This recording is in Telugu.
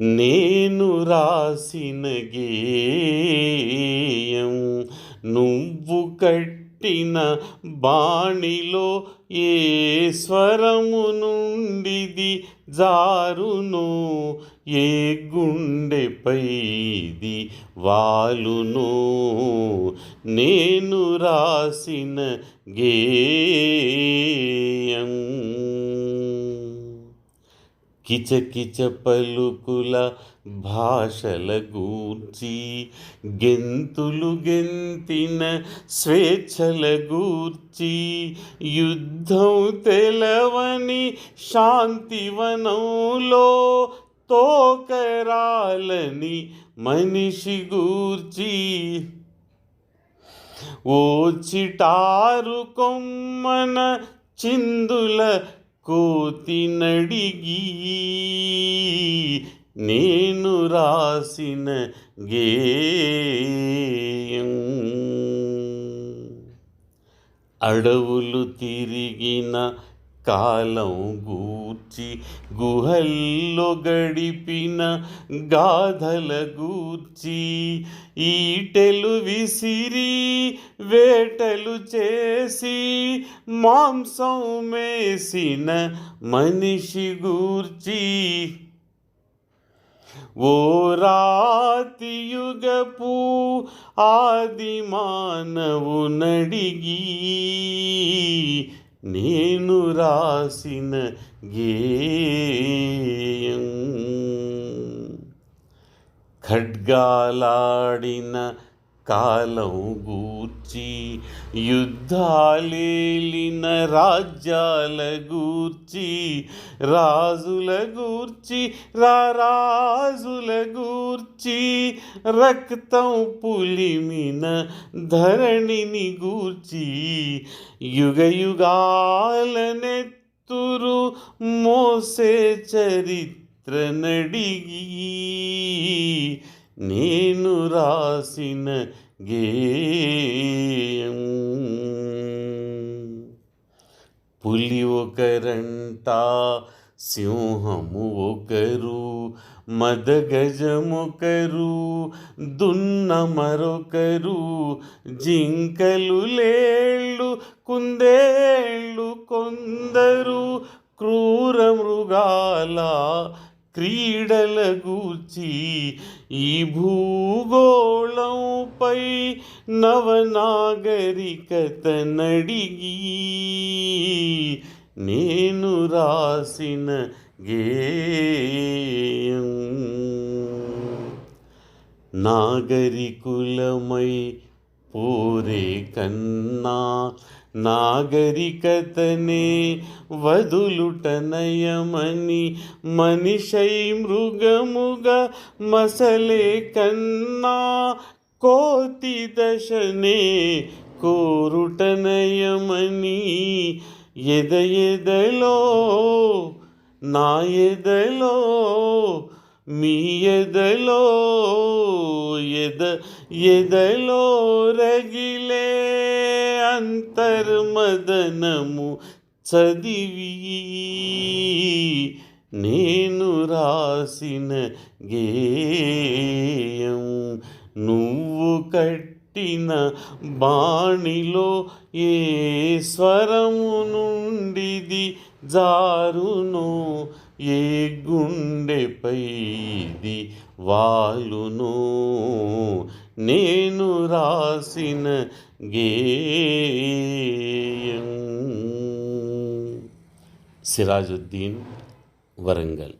నేను రాసిన గేయం నువ్వు కట్టిన బాణిలో ఏ స్వరము నుండిది జారును? ఏ గుండెపైది వాలును? నేను రాసిన గే కిచకిచ పలుకుల భాషల గూర్చి గెంతులు గెంతిన స్వేచ్ఛల గూర్చి యుద్ధం తెలవని శాంతివనంలో తోకరాలని మనిషి గూర్చి. ఓ చిటారు కొమ్మన చిందుల కోతినడిగి నేను రాసిన గేయం. అడవులు తిరిగిన కాలం గూర్చి గుహల్లో గడిపిన గాథల గూర్చి ఈటెలు విసిరి వేటలు చేసి మాంసం మేసిన మనిషి గూర్చి. ఓ రాతియుగపు ఆది మానవు నడిగి నేను రాసిన గేయం. ఖడ్గాలాడిన కాలం గూర్చి యుద్ధాలేలిన రాజ్యాల గూర్చి రాజుల గూర్చి రారాజుల గూర్చి రక్తం పులిమిన ధరణిని గూర్చి యుగ యుగాలనెత్తురు మోసే చరిత్ర నడిగి నేను రాసిన గేయం. పులి ఒకరంట సింహము ఒకరు మదగజమొకరు దున్న మరొకరు జింకలు లేళ్ళు కుందేళ్ళు కొందరు క్రూర మృగాల క్రీడల గూర్చి ఈ భూగోళంపై నవనాగరికత నడిగి నేను రాసిన గేయం నాగరికులమై పోరే కన్నా నాగరికతనే వదులుటనయమని మనిషై మృగముగా మసలే కన్నా కోతి దశనే కోరుటనయమని ఎద ఎదలో నా ఎదలో మీ ఎదలో ఎద ఎదలో రగిలే అంతర్మదనము చదివి. నేను రాసిన గేయం నువ్వు కట్టిన బాణిలో ఏ స్వరము నుండిది జారును? ఏ గుండెపైది వాలును నేను రాసిన గేయం సిరాజుద్దీన్ వరంగల్